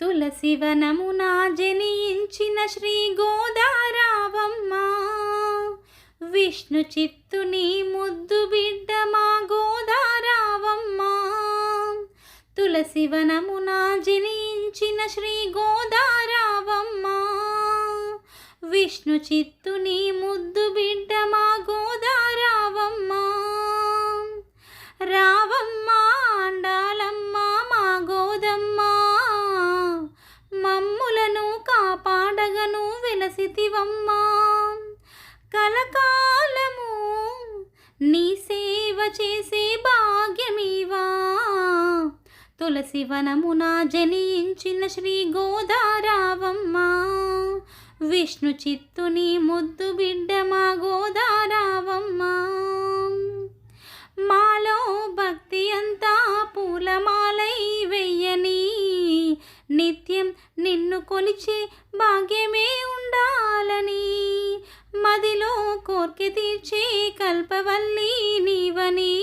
తులసి వనమున జనించిన శ్రీ గోదారావమ్మ. విష్ణు చిత్తుని ముద్దు బిడ్డ మా గోదారావమ్మ. తులసి వనమున జనించిన శ్రీ గోదారావమ్మ. విష్ణు చిత్తుని ముద్దు బిడ్డ మా గో వెలసితివమ్మ కలకాలము నీ సేవ చేసే భాగ్యమీవా. తులసి వనమున జనించిన శ్రీ గోదారావమ్మ విష్ణు చిత్తుని ముద్దు బిడ్డ మా గోదారావమ్మ. మాలో భక్తి అంతా పూలమాలై వెయ్యని నిత్యం నిన్ను కొలిచే భాగ్యమే కోర్కె కల్పవల్లి నీవని.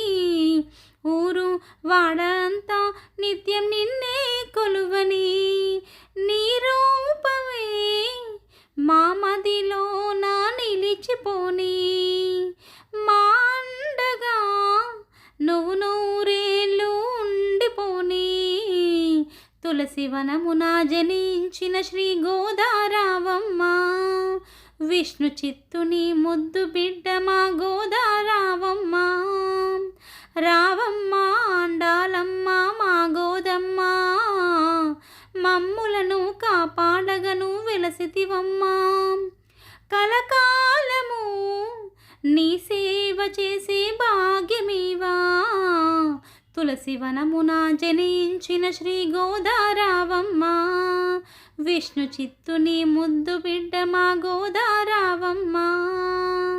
ఊరు వాడంతా నిత్యం నిన్నే కొలువని. నీ రూపమే మా మదిలో నా నిలిచిపోని మాండగా నువ్వు నూరేళ్ళు ఉండిపోని. తులసి వనమున జనించిన శ్రీ గోదారావమ్మ విష్ణు చిత్తుని ముద్దు బిడ్డ మా గోదారావమ్మ రావమ్మ అండాలమ్మ మా గోదమ్మ. మమ్ములను కాపాడగను వెలసితివమ్మ. కలకాలము నీ సేవ చేసే భాగ్యమేవా? తులసి వనమున జనించిన శ్రీ గోదారావమ్మ. విష్ణు చిత్తుని ముద్దు బిడ్డ మా గోదారావమ్మా.